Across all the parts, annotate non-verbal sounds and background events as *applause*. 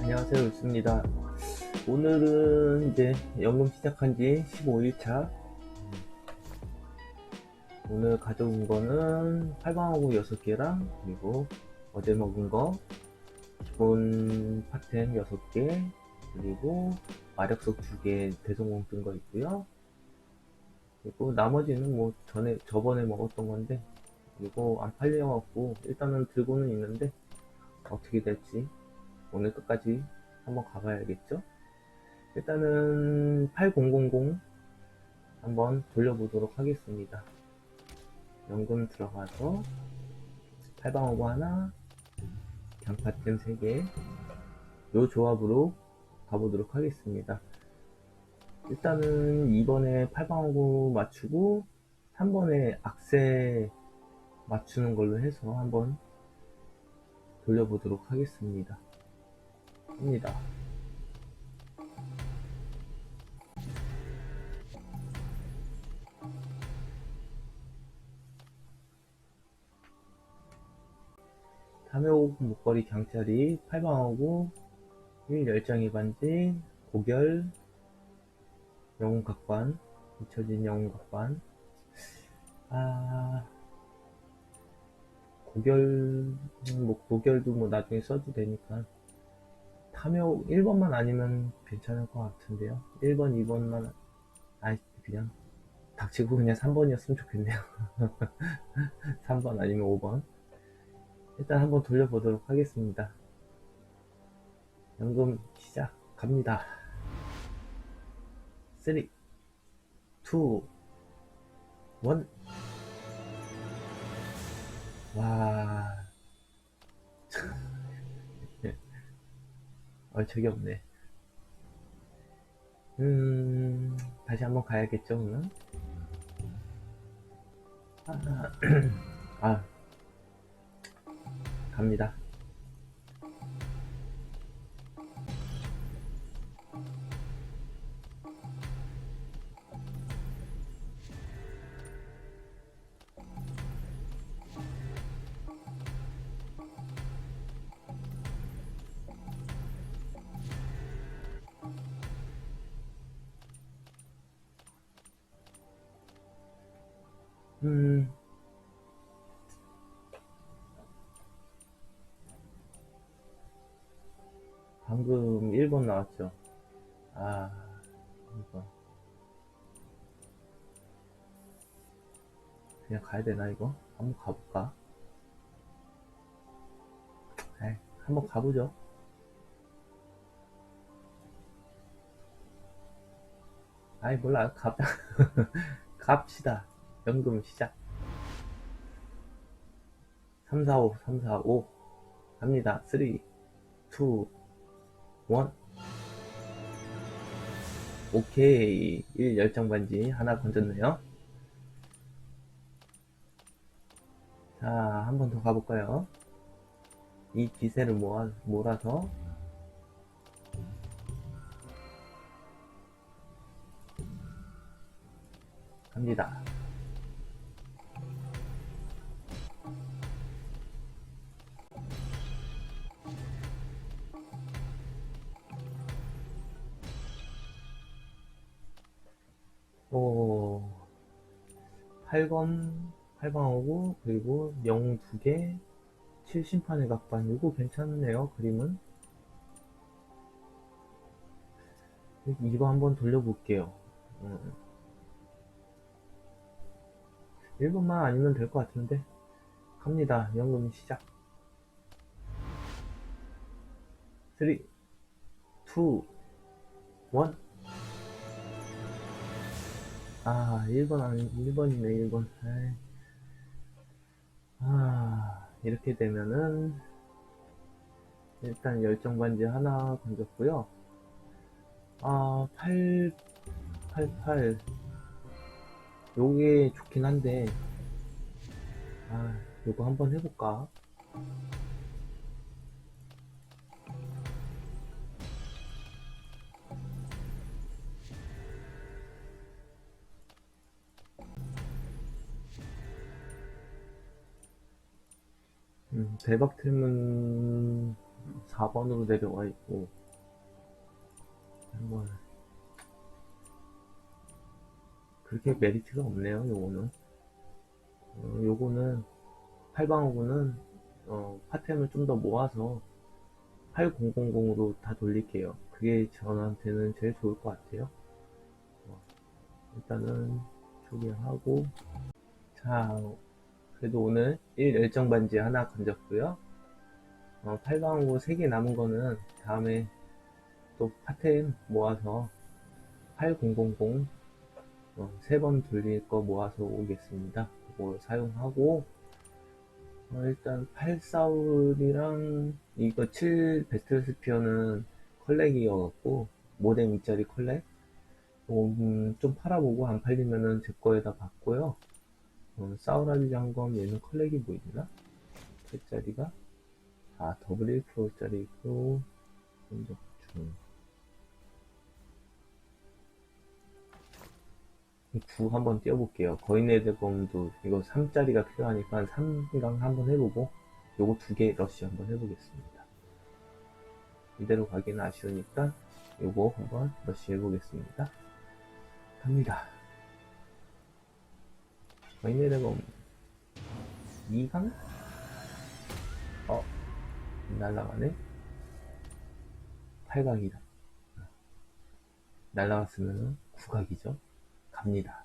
안녕하세요, 육수입니다. 오늘은 이제 연금 시작한 지 15일차. 오늘 가져온 거는 팔방하고 6개랑, 그리고 어제 먹은 거, 기본 파템 6개, 그리고 마력석 2개 대성공 뜬 거 있고요. 그리고 나머지는 뭐 전에, 저번에 먹었던 건데, 그리고 안 팔려갖고, 일단은 들고는 있는데, 어떻게 될지 오늘 끝까지 한번 가봐야겠죠? 일단은 8000 한번 돌려보도록 하겠습니다. 연금 들어가서 8방어구 하나, 강파템 3개, 요 조합으로 가보도록 하겠습니다. 일단은 2번에 8방어구 맞추고 3번에 악세 맞추는 걸로 해서 한번 돌려보도록 하겠습니다. 합니다. 탐욕 목걸이 경찰이 8방하고 1 열정의 반지 고결 영웅 각관 잊혀진 영웅 각관. 아 고결 뭐 고결도 뭐 나중에 써도 되니까. 탐욕 1번만 아니면 괜찮을 것 같은데요. 1번 2번만 아니 그냥 닥치고 그냥 3번이었으면 좋겠네요. *laughs* 3번 아니면 5번 일단 한번 돌려보도록 하겠습니다 연금 시작 갑니다 3 2 1와 *laughs* 얼척이 없네. 음, 다시 한번 가야겠죠, 오늘? *clears throat* 아, *clears throat* 아, 갑니다. 음, 나왔죠. 아, 이거. 그냥 가야 되나, 이거? 한번 가볼까? 에이, 한번 가보죠. 아이, 몰라. 갑, *laughs* 갑시다. 연금 시작. 3, 4, 5, 3, 4, 5. 갑니다. 3, 2, 1. 오케이. 1 열정 반지 하나 건졌네요. 자, 한 번 더 가볼까요? 이 기세를 모아, 몰아서 갑니다. 오, 8검, 8방어구, 그리고 영웅 2개, 7심판의 각반. 이거 괜찮네요, 그림은. 이거 한번 돌려볼게요. 음. 1번만 아니면 될 것 같은데. 갑니다. 연금 시작. 3, 2, 1. 아, 1번 아니, 1번이네, 1번. 에이. 아, 이렇게 되면은, 일단 열정 반지 하나 건졌고요. 아, 8, 8, 8. 요게 좋긴 한데, 아, 요거 한번 해볼까? 대박템은 4번으로 내려와 있고, 뭐, 그렇게 메리트가 없네요, 요거는. 어, 요거는, 8방어구는, 어, 파템을 좀 더 모아서 8000으로 다 돌릴게요. 그게 저한테는 제일 좋을 것 같아요. 어, 일단은 초기화하고, 자, 그래도 오늘 1 열정 반지 하나 건졌고요. 어, 8방하고 3개 남은 거는 다음에 또 파템 모아서 8000 어, 3번 돌릴 거 모아서 오겠습니다. 그거 사용하고 어, 일단 8사울이랑 이거 7 배틀 스피어는 컬렉이어갖고 모뎀 2짜리 컬렉 음, 좀 팔아보고 안 팔리면은 제 거에다 받고요. 어, 사우라지 장검 얘는 컬렉이 뭐 있나? 7짜리가? 아 더블 1%짜리 있고 혼적중 9 한번 띄워볼게요. 거인의 대검도 이거 3짜리가 필요하니까 3강 한번 해보고 요거 두 개 러쉬 한번 해보겠습니다. 이대로 가기는 아쉬우니까 요거 한번 러쉬 해보겠습니다. 갑니다 거인의 대검 2강? 어 날라가네? 8각이다. 날라갔으면 9각이죠. 갑니다.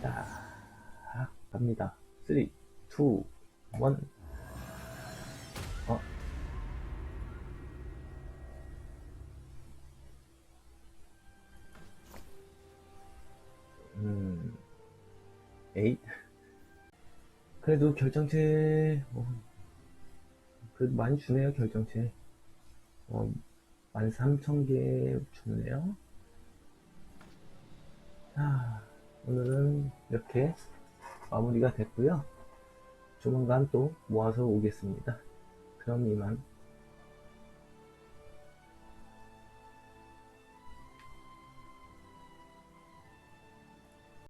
자 갑니다. 3 2 1 8? 그래도 결정체, 어, 그래도 많이 주네요, 결정체. 어, 13,000개 주네요. 자, 오늘은 이렇게 마무리가 됐고요. 조만간 또 모아서 오겠습니다. 그럼 이만